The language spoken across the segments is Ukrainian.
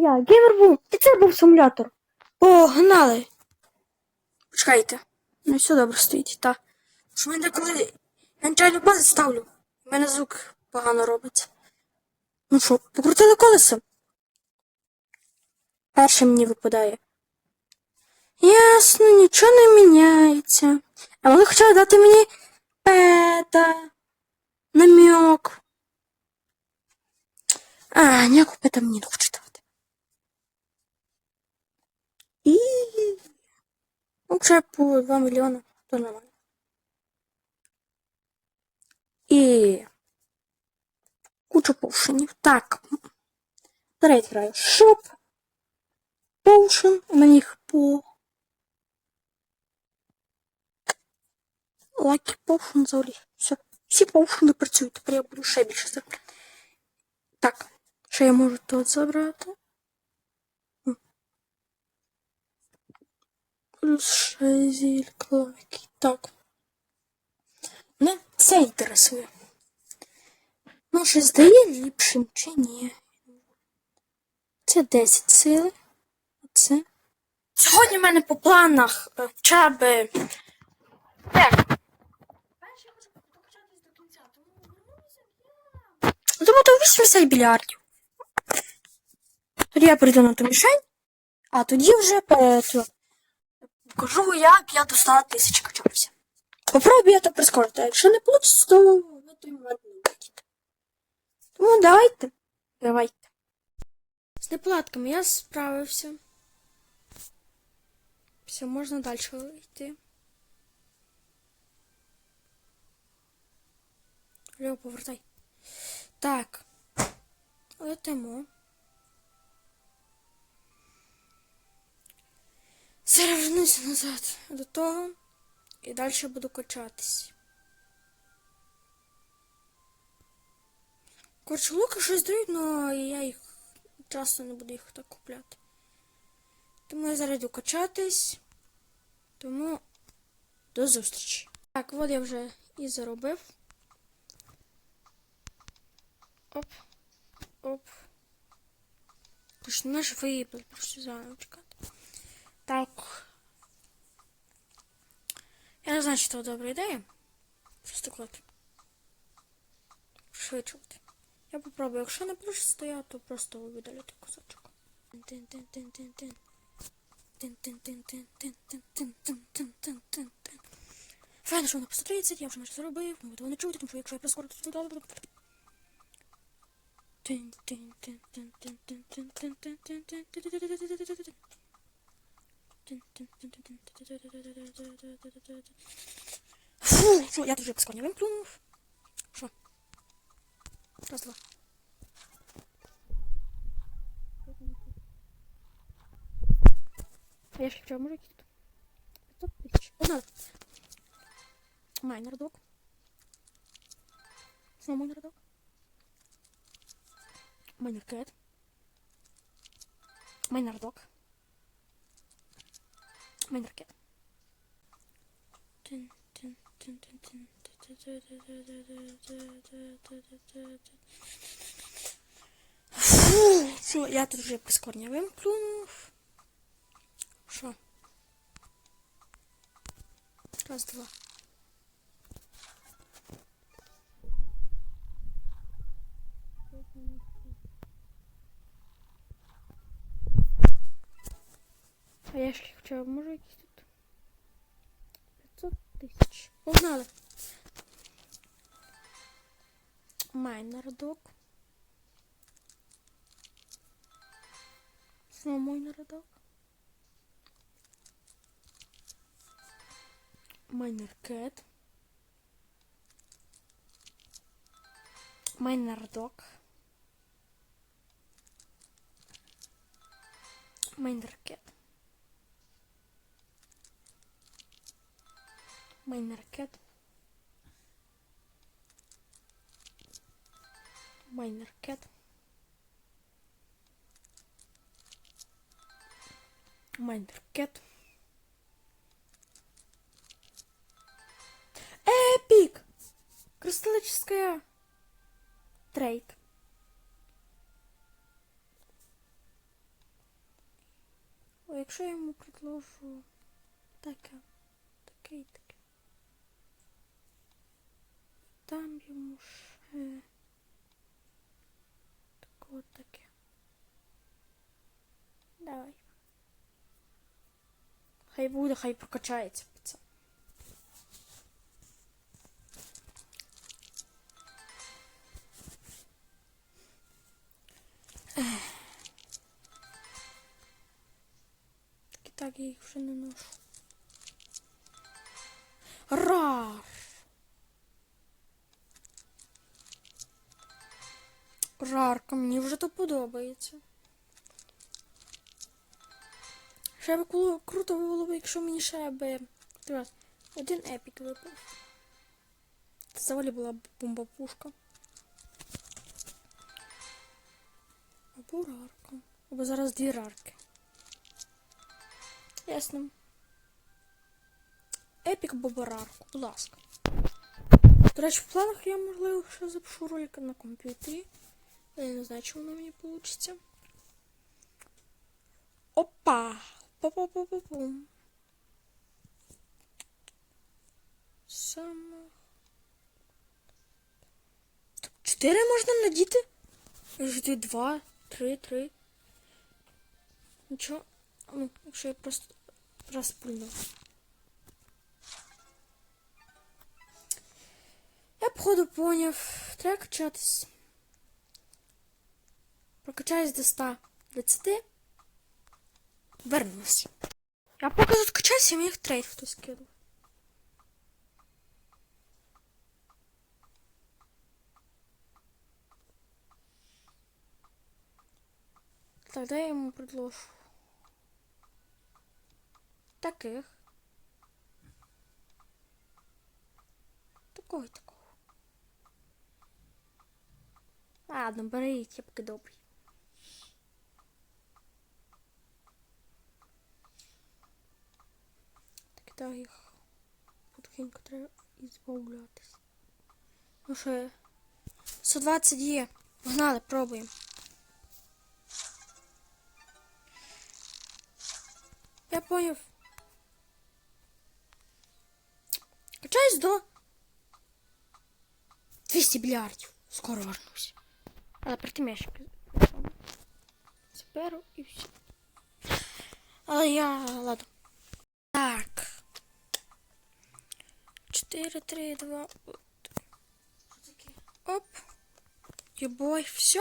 я, Геймербум, і це був симулятор. Погнали! Чекайте. Ну все добре стоїть, так. Що мене коли я нечайно палець ставлю, в мене звук погано робиться. Ну що, покрутили колесо? Перше мені випадає. Ясно, нічого не міняється. А вони хочуть дати мені пета, намек. А, ніякого пета мені не хочу І ну, вже по 2 мільйони, то нормально. І куча поушенів. Так. Зараз я граю шоп. Поушен. У мене їх по Лакі поушен взагалі. Все. Всі поушени працюють. Тепер я буду ще більше забрати. Так. Ще я можу тут забрати. Плюс ще зілька. Так. Ну, це інтересує. Чи здає ліпшим, чи ні. Це 10 сили. Оце. Сьогодні в мене по планах е, хоча б. Так. Думаю, то 80 мільярдів. Тоді я прийду на ту мішень, а тоді вже е, як я 100 тисяч качався. Попробую я то прискорити, якщо не вийде, то ви той момент не будете. Тому давайте. Давайте. З неполадками я справився. Все, можна далі йти. Лео, повертай. Так. Летимо. Зараз назад до того. І далі буду качатись. Коротше, луки щось дають, але я їх часто не буду їх так купляти. Тому я зараз йду качатись. Тому до зустрічі. Так, от я вже і заробив. Оп. Оп. Тож наш виїбли, просто заново чекати. Так. Я не знаю, чи це добра ідея. Просто клад. Швидшувати. Я попробую. Якщо не буде стояти, то просто видалити кусочок. Тин-тин-тин-тин-тин. Тин-тин-тин-тин-тин-тин-тин-тин-тин. Файно, що воно по 130, я вже майже заробив, ну ви того не чуєте, тому що якщо я прискорю, то... Тин-тин-тин-тин-тин-тин-тин-тин-тин-тин-тин-тин-тин-тин-тин-тин-тин-тин. Фу, що, я дуже скоро вимкнув. Що? Раз, два. А я ще вчора можу якісь тут? 500 тисяч. Погнали. Майнер док. Знову майнер док. Майнер кет. Майнер док. в мені ракета. Фу, що, я тут вже прискорня вимкнув. Що? Раз, два. А я ще хоча б тут 500 тисяч. Погнали. Майнер док. Знову майнер док. Майнер кет. Майнер Майнеркет. Майнеркет. Майнеркет. Эпик! Кристаллическая трейд. Якщо а, я ему предложу таке. Хай буде, хай прокачається пацан. Так і так я їх вже не ношу. Рар! Рарка, мені вже то подобається. Ще би коло- круто було б, якщо мені ще би дивись, один епік випав. Це завалі була б бомба-пушка. Або рарка. Або зараз дві рарки. Ясно. Епік або рарку, будь ласка. До речі, в планах я, можливо, ще запишу ролик на комп'ютері. Я не знаю, чи воно мені вийде. Опа! Па-па-па-па-пум. Саме. Тобто Чотири можна надіти? Жди два, три, три. Нічого. Ну, якщо я просто раз пульну. Я походу поняв. Треба качатись. Прокачаюсь до 120. Вернусь. Я поки тут качаюся, мені їх трейд хтось кинув. Тогда я ему предложу. Таких. Такого і такого. Ладно, беріть, я поки добрий. Так їх потихеньку треба і збавлятись. Ну що, я- 120 є. Погнали, пробуємо. Я поняв. Качаюсь до 200 мільярдів. Скоро вернусь. Але при тим я ще зберу і все. Але я ладно. Так. 4, 3, 2, Оп. Єбой, все.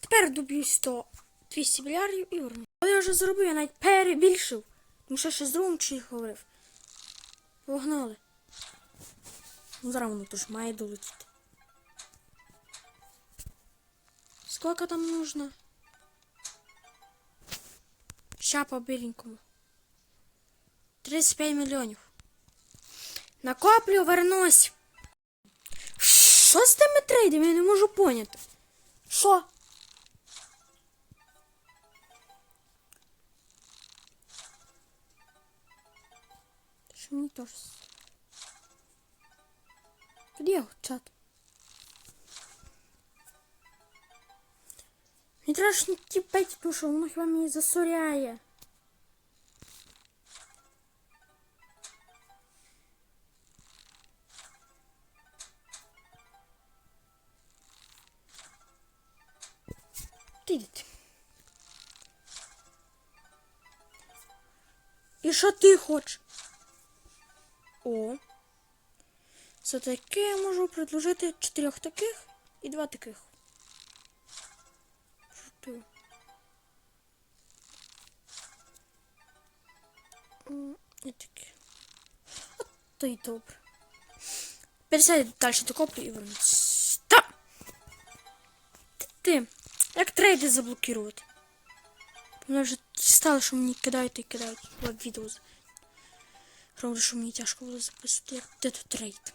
Тепер доб'юсь 100 200 мільярдів і верну. Але я вже зробив, я навіть перебільшив. Тому що ще з другом чи говорив. Погнали. Ну, зараз воно теж має долетіти. Сколько там нужно? Ща по біленькому. 35 мільйонів. Накоплю, вернусь. Що з тими трейдами? Я не можу поняти. Що? Що мені теж. Я чат. Мені треба ж не тіпати, тому що воно хіба мені засоряє. Що ти хочеш? О. За таке я можу предложити чотирьох таких і два таких. М, І такі. От то й добре. 50 далі докоплю і вернусь. Та! Ти, ти. Як трейди заблокувати? Мене вже стало, що мені кидають і кидають в відео. Правда, що мені тяжко було записувати, як де тут трейд.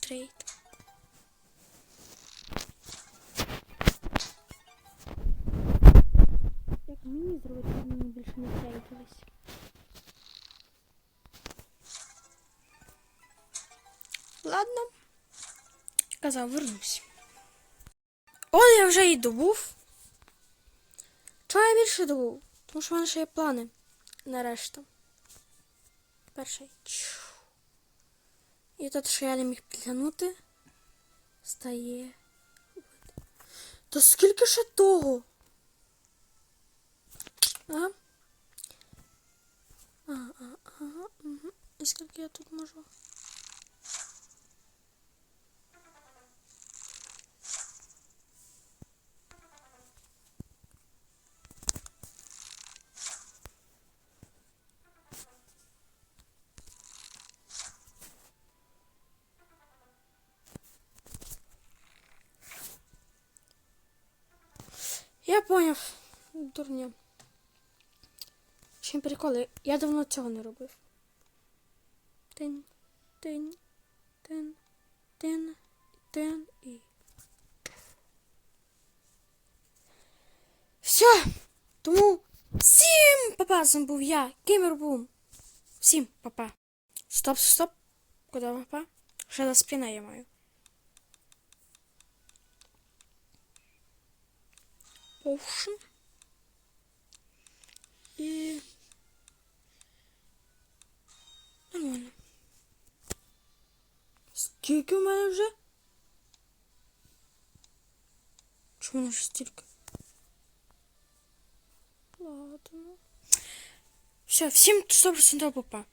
Трейд. Як мені зробити, щоб мені більше не трейдились? Ладно. Казав, вернусь. О, я вже і добув. Чого я більше добув? Тому що в мене ще є плани. Нарешті. Перший. І тут, що я не міг підглянути, стає. Та скільки ще того? Ага. Ага, ага, ага. Угу. І скільки я тут можу? Я поняв. Дурня. Чим приколи? Я давно цього не робив. Тин, тин, тин, тин, тин і. Все. Тому всім папа, з був я, Геймер Бум. Всім папа. Стоп, стоп. Куди папа? Ще за спина я маю. Potion. І... Нормально. Скільки в мене вже? Чому воно ж стільки? Ладно. Все, всім 100% папа.